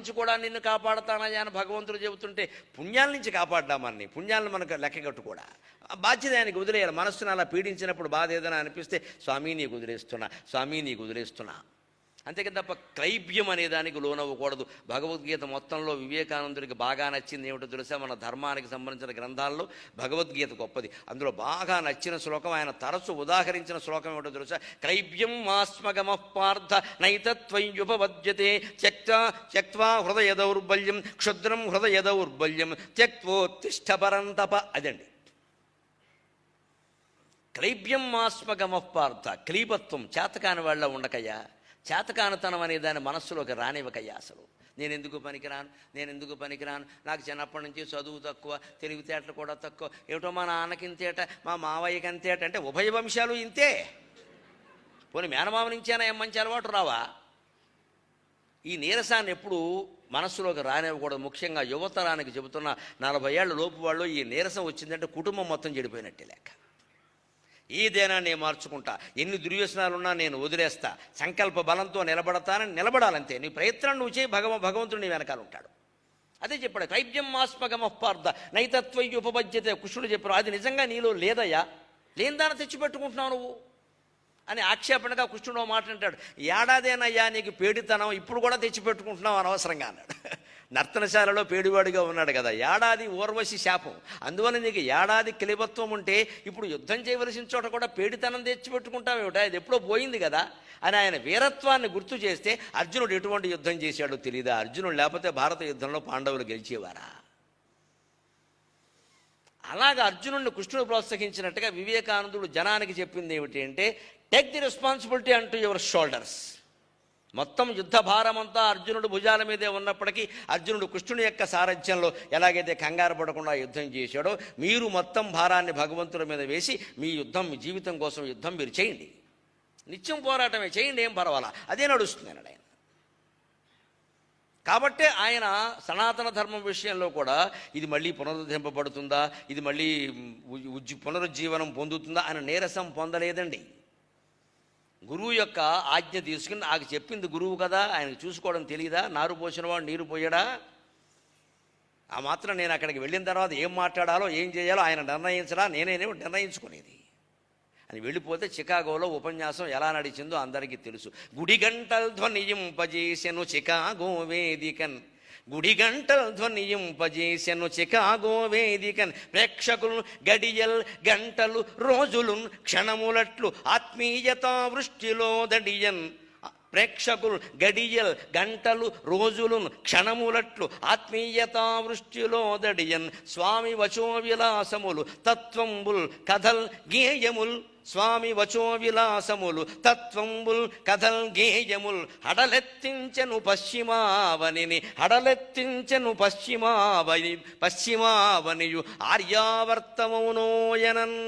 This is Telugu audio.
నుంచి కూడా నిన్ను కాపాడతానయ్యా అని భగవంతుడు చెబుతుంటే పుణ్యాల నుంచి కాపాడ్డామని పుణ్యాలను మనకు లెక్కగట్టు కూడా. బాధ్యత ఆయనకి వదిలేయాలి. మనస్సును అలా పీడించినప్పుడు బాధ ఏదైనా అనిపిస్తే స్వామి నీకు వదిలేస్తున్నా. స్వామి నీకు వదిలేస్తున్నా. అంతేకాదు తప్ప క్లైబ్యం అనే దానికి లోనవ్వకూడదు. భగవద్గీత మొత్తంలో వివేకానందుడికి బాగా నచ్చింది ఏమిటో తెలుసా? మన ధర్మానికి సంబంధించిన గ్రంథాల్లో భగవద్గీత గొప్పది. అందులో బాగా నచ్చిన శ్లోకం ఆయన తరచు ఉదాహరించిన శ్లోకం ఏమిటో తెలుసా? క్లైబ్యం మాస్మగమ పార్థ నైతత్వయుపవద్యతే త్యక్త త్యక్వా హృదయ దౌర్బల్యం క్షుద్రం హృదయ దౌర్బల్యం త్యక్వోత్తిష్ట పరంతప అదండి. క్లైబ్యం మాస్మగమ పార్థ క్లీబత్వం చేతకాని వాళ్ళ ఉండకయ్యా? చేతకానతనం అనే దాని మనస్సులోకి రానివ్వకయ్యా అసలు. నేను ఎందుకు పనికిరాను? నేను ఎందుకు పనికిరాను? నాకు చిన్నప్పటి నుంచి చదువు తక్కువ తెలివితేటలు కూడా తక్కువ. ఏమిటో మా నాన్నకి ఇంతేట మా మావయ్యకి అంతేట అంటే ఉభయ వంశాలు ఇంతే. పోనీ మేనమామ నుంచేనా ఏం మంచి అలవాటు రావా? ఈ నీరసాన్ని ఎప్పుడు మనస్సులోకి రానివ్వకూడదు. ముఖ్యంగా యువతరానికి చెబుతున్న నలభై ఏళ్ళ లోపు వాళ్ళు ఈ నీరసం వచ్చిందంటే కుటుంబం మొత్తం చెడిపోయినట్టే లెక్క. ఏదైనా నేను మార్చుకుంటా. ఎన్ని దుర్వ్యసనాలున్నా నేను వదిలేస్తా. సంకల్ప బలంతో నిలబడతానని నిలబడాలంతే. నీ ప్రయత్నం నువ్వు చేయి. భగవ భగవంతుడు నీ వెనకాల ఉంటాడు. అదే చెప్పాడు. క్లైబ్యం మాస్మగమపార్థ నైతత్వయ్య ఉపపద్యతే. కృష్ణుడు చెప్పారు. అది నిజంగా నీలో లేదయ్యా? లేని తెచ్చిపెట్టుకుంటున్నావు నువ్వు? అని ఆక్షేపణగా కృష్ణుడు మాట అంటాడు. ఏడాదేనయ్యా నీకు పేడితనం. ఇప్పుడు కూడా తెచ్చిపెట్టుకుంటున్నావు అనవసరంగా అన్నాడు. నర్తనశాలలో పేడివాడిగా ఉన్నాడు కదా. ఏడాది ఊర్వశి శాపం. అందువల్ల నీకు ఏడాది కిలిబత్వం ఉంటే ఇప్పుడు యుద్ధం చేయవలసిన చోట కూడా పేడితనం తెచ్చిపెట్టుకుంటావు అది ఎప్పుడో పోయింది కదా. అని ఆయన వీరత్వాన్ని గుర్తు చేస్తే అర్జునుడు ఎటువంటి యుద్ధం చేశాడో తెలియదా అర్జునుడు లేకపోతే భారత యుద్ధంలో పాండవులు గెలిచేవారా? అలాగ అర్జునుడిని కృష్ణుడు ప్రోత్సహించినట్టుగా వివేకానందుడు జనానికి చెప్పింది ఏమిటి అంటే టేక్ ది రెస్పాన్సిబిలిటీ అంటూ యువర్ షోల్డర్స్ మొత్తం యుద్ధ భారమంతా అర్జునుడు భుజాల మీదే ఉన్నప్పటికీ అర్జునుడు కృష్ణుని యొక్క సారథ్యంలో ఎలాగైతే కంగారు పడకుండా యుద్ధం చేశాడో మీరు మొత్తం భారాన్ని భగవంతుడి మీద వేసి మీ యుద్ధం మీ జీవితం కోసం యుద్ధం మీరు చేయండి. నిత్యం పోరాటమే చేయండి ఏం పర్వాలా? అదే నడుస్తుంది అన్నాడు ఆయన కాబట్టే ఆయన సనాతన ధర్మం విషయంలో కూడా ఇది మళ్ళీ పునరుద్ధరింపబడుతుందా? ఇది మళ్ళీ ఉజ్జి పునరుజ్జీవనం పొందుతుందా? అని నీరసం పొందలేదండి. గురువు యొక్క ఆజ్ఞ తీసుకుని నాకు చెప్పింది గురువు కదా ఆయనకు చూసుకోవడం తెలియదా నారు పోసిన వాడు నీరు పోయాడా? ఆ మాత్రం నేను అక్కడికి వెళ్ళిన తర్వాత ఏం మాట్లాడాలో ఏం చేయాలో ఆయన నిర్ణయించడా? నేనే నిర్ణయించుకునేది. అని వెళ్ళిపోతే చికాగోలో ఉపన్యాసం ఎలా నడిచిందో అందరికీ తెలుసు. గుడి గంటల్ ధ్వనియింపజేసెను చికాగో వేదికన్. గుడిగంటలు ధ్వనియింపజేసెను చికాగో వేదికన్. ప్రేక్షకులు గడియల్ గంటలు రోజులు క్షణములట్లు ఆత్మీయతా వృష్టిలో దడియన్. ప్రేక్షకులు గడియల్ గంటలు రోజులు క్షణములట్లు ఆత్మీయతావృష్టిలో దడియన్ స్వామి వచో విలాసములు తత్వంబుల్ కథల్ గేయముల్ స్వామి వచో విలాసములు తత్వంబుల్ కథల్ గేయముల్ హడలెత్తించెను పశ్చిమావనిని హడలెత్తించెను పశ్చిమావని పశ్చిమావనియు ఆర్యావర్తమౌనోయనన్